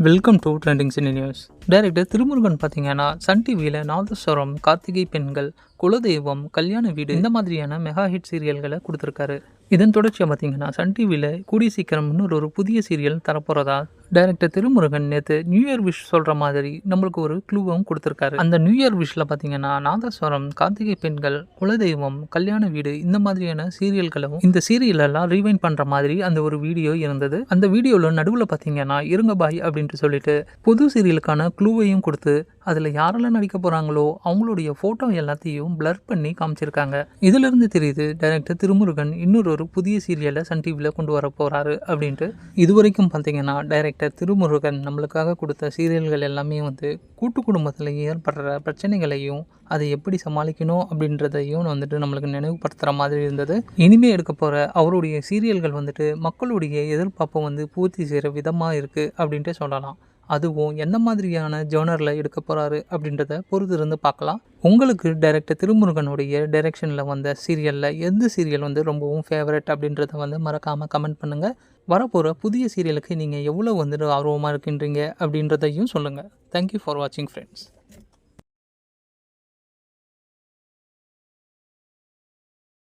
Welcome to trending cine news director Thirumurugan பார்த்தீங்கன்னா Sun டிவியில் நாதஸ்வரம் கார்த்திகை பெண்கள் குலதெய்வம் கல்யாண வீடு இந்த மாதிரியான மெகா ஹிட் சீரியல்களை கொடுத்துருக்காரு. இதன் தொடர்ச்சியாக பார்த்தீங்கன்னா சன் டிவியில் கூடிய சீக்கிரம் இன்னொரு ஒரு புதிய சீரியல் தரப்போகிறதா டைரக்டர் திருமுருகன் நேற்று நியூ இயர் விஷ் சொல்கிற மாதிரி நம்மளுக்கு ஒரு க்ளூவும் கொடுத்துருக்காரு. அந்த நியூ இயர் விஷில் பார்த்தீங்கன்னா நாதஸ்வரம் கார்த்திகை பெண்கள் குலதெய்வம் கல்யாண வீடு இந்த மாதிரியான சீரியல்களும் இந்த சீரியலெல்லாம் ரீவைண்ட் பண்ணுற மாதிரி அந்த ஒரு வீடியோ இருந்தது. அந்த வீடியோவில் நடுவில் பார்த்தீங்கன்னா இருங்க பாய் அப்படின்ட்டு சொல்லிட்டு புது சீரியலுக்கான க்ளூவையும் கொடுத்து அதில் யாரெல்லாம் நடிக்க போகிறாங்களோ அவங்களுடைய ஃபோட்டோ எல்லாத்தையும் பிளர் பண்ணி காமிச்சிருக்காங்க. இதிலிருந்து தெரியுது டைரக்டர் திருமுருகன் இன்னொரு ஒரு புதிய சீரியலை சன் டிவியில் கொண்டு வர போகிறாரு அப்படின்ட்டு. இதுவரைக்கும் பார்த்தீங்கன்னா டைரக்டர் திருமுருகன் நம்மளுக்காக கொடுத்த சீரியல்கள் எல்லாமே வந்து கூட்டு குடும்பத்தில் ஏற்படுற பிரச்சனைகளையும் அதை எப்படி சமாளிக்கணும் அப்படின்றதையும் வந்துட்டு நம்மளுக்கு நினைவுபடுத்துகிற மாதிரி இருந்தது. இனிமே எடுக்க போகிற அவருடைய சீரியல்கள் வந்துட்டு மக்களுடைய எதிர்பார்ப்பை வந்து பூர்த்தி செய்கிற விதமாக இருக்குது அப்படின்ட்டு சொல்லலாம். அதுவும் என்ன மாதிரியான ஜேர்னரில் எடுக்க போகிறாரு அப்படின்றத பொறுத்து இருந்து பார்க்கலாம். உங்களுக்கு டைரக்டர் திருமுருகனுடைய டைரெக்ஷனில் வந்த சீரியலில் எந்த சீரியல் வந்து ரொம்பவும் ஃபேவரட் அப்படின்றத வந்து மறக்காமல் கமெண்ட் பண்ணுங்கள் வரப்போகிற புதிய சீரியலுக்கு நீங்கள் எவ்வளோ வந்துட்டு ஆர்வமாக இருக்கின்றீங்க அப்படின்றதையும் சொல்லுங்கள் தேங்க்யூ ஃபார் வாட்சிங் ஃப்ரெண்ட்ஸ்